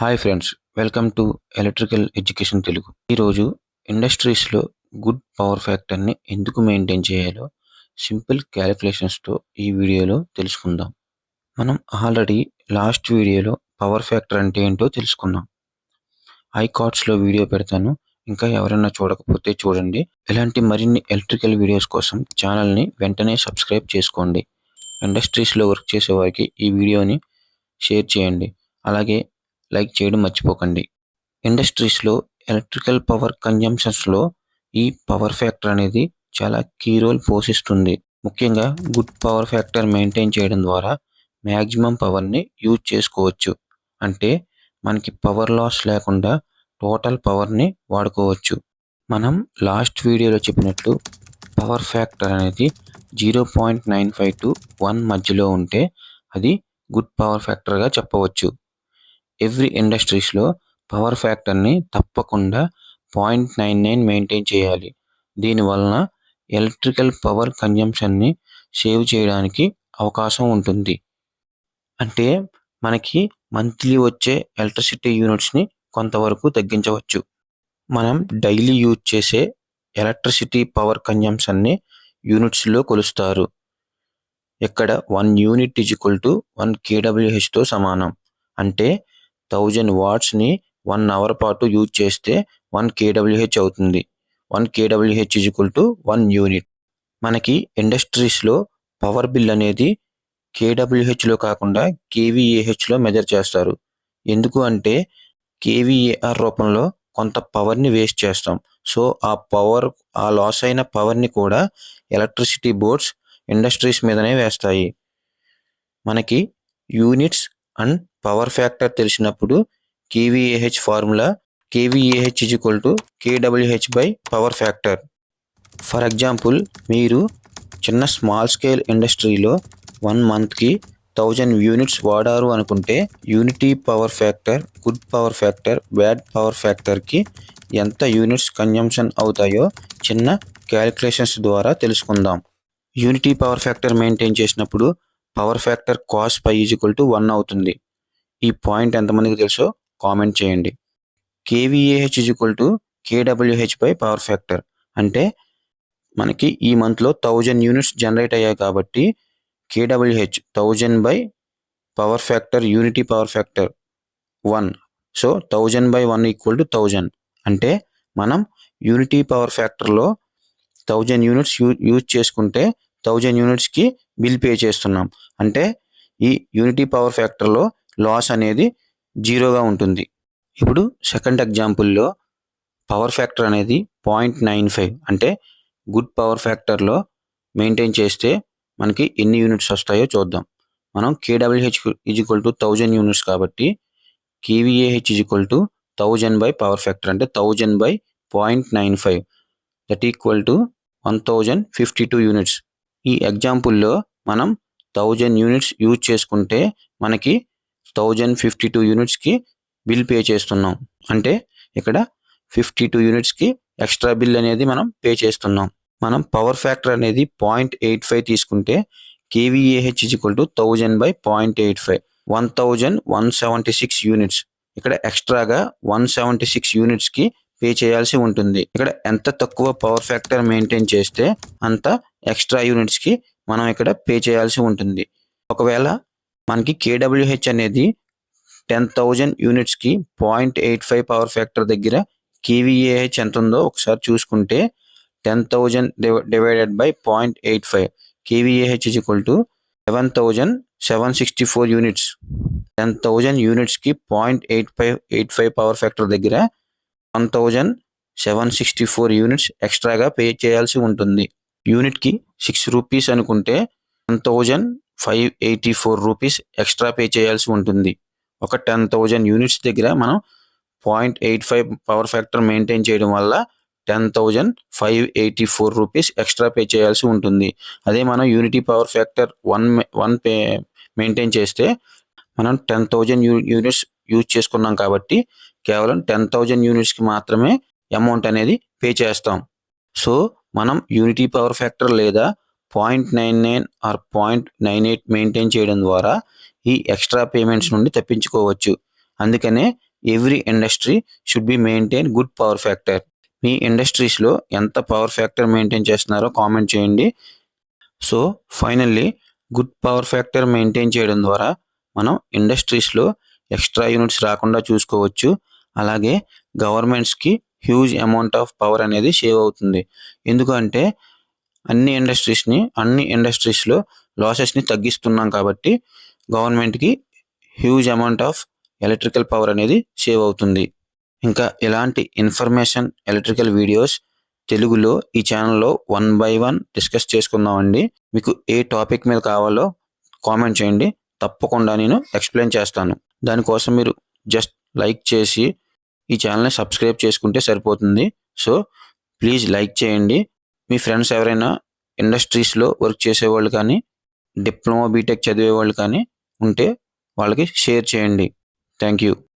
Hi friends welcome to electrical education Telugu. ఈరోజు ఇండస్ట్రీస్లో good power ఫ్యాక్టర్ని ఎందుకు మెయింటైన్ చేయాలో సింపుల్ క్యాలిక్యులేషన్స్తో ఈ వీడియోలో తెలుసుకుందాం. మనం ఆల్రెడీ లాస్ట్ వీడియోలో పవర్ ఫ్యాక్టర్ అంటే ఏంటో తెలుసుకున్నాం ఐ కార్డ్స్లో వీడియో పెడతాను. ఇంకా ఎవరైనా చూడకపోతే చూడండి. ఇలాంటి మరిన్ని ఎలక్ట్రికల్ వీడియోస్ కోసం ఛానల్ని వెంటనే సబ్స్క్రైబ్ చేసుకోండి. ఇండస్ట్రీస్లో వర్క్ చేసే వారికి ఈ వీడియోని షేర్ చేయండి. అలాగే లైక్ చేయడం మర్చిపోకండి. ఇండస్ట్రీస్లో ఎలక్ట్రికల్ పవర్ కన్జంప్షన్స్లో ఈ పవర్ ఫ్యాక్టర్ అనేది చాలా కీ రోల్ పోషిస్తుంది. ముఖ్యంగా గుడ్ పవర్ ఫ్యాక్టర్ మెయింటైన్ చేయడం ద్వారా మ్యాక్సిమం పవర్ని యూజ్ చేసుకోవచ్చు. అంటే మనకి పవర్ లాస్ లేకుండా టోటల్ పవర్ని వాడుకోవచ్చు. మనం లాస్ట్ వీడియోలో చెప్పినట్లు పవర్ ఫ్యాక్టర్ అనేది zero point nine five to one మధ్యలో ఉంటే అది గుడ్ పవర్ ఫ్యాక్టర్గా చెప్పవచ్చు. ఎవ్రీ ఇండస్ట్రీస్లో పవర్ ఫ్యాక్టర్ని తప్పకుండా పాయింట్ నైన్ నైన్ మెయింటైన్ చేయాలి. దీనివలన ఎలక్ట్రికల్ పవర్ కన్జంప్షన్ని సేవ్ చేయడానికి అవకాశం ఉంటుంది. అంటే మనకి మంత్లీ వచ్చే ఎలక్ట్రిసిటీ యూనిట్స్ని కొంతవరకు తగ్గించవచ్చు. మనం డైలీ యూజ్ చేసే ఎలక్ట్రిసిటీ పవర్ కన్జంప్షన్ని యూనిట్స్లో కొలుస్తారు. ఇక్కడ one unit is equal to one కేడబ్ల్యూహెచ్తో సమానం. అంటే థౌజండ్ వాట్స్ని వన్ అవర్ పాటు యూజ్ చేస్తే వన్ కేడబ్ల్యూహెచ్ అవుతుంది. One KWH is equal to one unit. మనకి ఇండస్ట్రీస్లో పవర్ బిల్ అనేది కేడబ్ల్యూహెచ్లో కాకుండా కేవీఏహెచ్లో మెజర్ చేస్తారు. ఎందుకు అంటే కేవీఏఆర్ రూపంలో కొంత పవర్ని వేస్ట్ చేస్తాం. సో ఆ పవర్ ఆ లాస్ అయిన పవర్ని కూడా ఎలక్ట్రిసిటీ బోర్డ్స్ ఇండస్ట్రీస్ మీదనే వేస్తాయి. మనకి యూనిట్స్ అండ్ పవర్ ఫ్యాక్టర్ తెలిసినప్పుడు KVAH formula KVAH is equal to KWH by power factor. For example మీరు చిన్న స్మాల్ స్కేల్ ఇండస్ట్రీలో వన్ మంత్కి థౌజండ్ యూనిట్స్ వాడారు అనుకుంటే unity power factor good power factor bad power ఫ్యాక్టర్కి ఎంత యూనిట్స్ కన్జంప్షన్ అవుతాయో చిన్న క్యాలిక్యులేషన్స్ ద్వారా తెలుసుకుందాం. యూనిటీ పవర్ ఫ్యాక్టర్ మెయింటైన్ చేసినప్పుడు power factor cos phi is equal to one అవుతుంది. ఈ పాయింట్ ఎంతమందికి తెలుసో కామెంట్ చేయండి. KVAH is equal to KWH by power factor అంటే మనకి ఈ మంత్లో థౌజండ్ యూనిట్స్ జనరేట్ అయ్యాయి కాబట్టి KWH thousand by power factor unity power factor one so thousand by one equal to thousand అంటే మనం యూనిటీ పవర్ ఫ్యాక్టర్లో థౌజండ్ యూనిట్స్ యూ యూజ్ చేసుకుంటే థౌజండ్ యూనిట్స్కి బిల్ పే చేస్తున్నాం. అంటే ఈ యూనిటీ పవర్ ఫ్యాక్టర్లో లాస్ అనేది జీరోగా ఉంటుంది. ఇప్పుడు సెకండ్ ఎగ్జాంపుల్లో పవర్ ఫ్యాక్టర్ అనేది పాయింట్ నైన్ ఫైవ్ అంటే గుడ్ పవర్ ఫ్యాక్టర్లో మెయింటైన్ చేస్తే మనకి ఎన్ని యూనిట్స్ వస్తాయో చూద్దాం. మనం KWH is equal to thousand units కాబట్టి KVAH is equal to thousand by power factor అంటే thousand by point nine five that equal to one thousand fifty two units ఈ ఎగ్జాంపుల్లో మనం థౌజండ్ యూనిట్స్ యూజ్ చేసుకుంటే మనకి థౌజండ్ ఫిఫ్టీ టూ యూనిట్స్కి bill pay చేస్తున్నాం. అంటే ఇక్కడ ఫిఫ్టీ టూ యూనిట్స్కి ఎక్స్ట్రా బిల్ అనేది మనం పే చేస్తున్నాం. మనం పవర్ ఫ్యాక్టర్ అనేది పాయింట్ ఎయిట్ ఫైవ్ తీసుకుంటే KVAH is equal to thousand by point eight five. One thousand one seventy six units. ఇక్కడ ఎక్స్ట్రాగా వన్ సెవెంటీ సిక్స్ యూనిట్స్కి పే చేయాల్సి ఉంటుంది. ఇక్కడ ఎంత తక్కువ పవర్ ఫ్యాక్టర్ మెయింటైన్ చేస్తే అంత ఎక్స్ట్రా యూనిట్స్కి మనం ఇక్కడ పే చేయాల్సి ఉంటుంది. ఒకవేళ మనకి కేడబ్ల్యూహెచ్ అనేది ten thousand యూనిట్స్కి point eight five power factor దగ్గర కేవీఏహెచ్ ఎంత ఉందో ఒకసారి చూసుకుంటే ten thousand divided by point eight five. KVAH is equal to seven thousand seven sixty four units. Ten thousand యూనిట్స్కి point eight five eight five power factor దగ్గర one thousand seven sixty four units ఎక్స్ట్రాగా pay చేయాల్సి ఉంటుంది. యూనిట్కి six rupees అనుకుంటే one thousand five eighty four rupees extra pay చేయాల్సి ఉంటుంది. ఒక ten thousand units దగ్గర మనం point eight five power factor maintain చేయడం వల్ల ten thousand five eighty four rupees extra pay చేయాల్సి ఉంటుంది. అదే మనం unity power factor one one pay maintain చేస్తే మనం టెన్ థౌజండ్ యూనిట్స్ యూజ్ చేసుకున్నాం కాబట్టి కేవలం టెన్ థౌజండ్ యూనిట్స్కి మాత్రమే అమౌంట్ అనేది పే చేస్తాం. సో మనం యూనిటీ పవర్ ఫ్యాక్టర్ లేదా point nine nine or point nine eight maintain చేయడం ద్వారా ఈ ఎక్స్ట్రా పేమెంట్స్ నుండి తప్పించుకోవచ్చు. అందుకనే every industry should be maintain good power factor. మీ ఇండస్ట్రీస్లో ఎంత పవర్ ఫ్యాక్టర్ మెయింటైన్ చేస్తున్నారో కామెంట్ చేయండి. So finally good power factor maintain చేయడం ద్వారా మనం ఇండస్ట్రీస్లో ఎక్స్ట్రా యూనిట్స్ రాకుండా చూసుకోవచ్చు. అలాగే గవర్నమెంట్స్కి హ్యూజ్ అమౌంట్ ఆఫ్ పవర్ అనేది సేవ్ అవుతుంది. ఎందుకంటే అన్ని ఇండస్ట్రీస్ని అన్ని ఇండస్ట్రీస్లో లాసెస్ని తగ్గిస్తున్నాం కాబట్టి గవర్నమెంట్కి huge amount of electrical power అనేది సేవ్ అవుతుంది. ఇంకా ఇలాంటి ఇన్ఫర్మేషన్ ఎలక్ట్రికల్ వీడియోస్ తెలుగులో ఈ ఛానల్లో వన్ బై వన్ డిస్కస్ చేసుకుందామండి. మీకు ఏ టాపిక్ మీద కావాలో కామెంట్ చేయండి. తప్పకుండా నేను ఎక్స్ప్లెయిన్ చేస్తాను. దానికోసం మీరు జస్ట్ లైక్ చేసి ఈ ఛానల్ని సబ్స్క్రైబ్ చేసుకుంటే సరిపోతుంది. సో ప్లీజ్ లైక్ చేయండి. మీ ఫ్రెండ్స్ ఎవరైనా ఇండస్ట్రీస్లో వర్క్ చేసేవాళ్ళు కానీ డిప్లొమా బీటెక్ చదివే వాళ్ళు కానీ ఉంటే వాళ్ళకి షేర్ చేయండి. Thank you.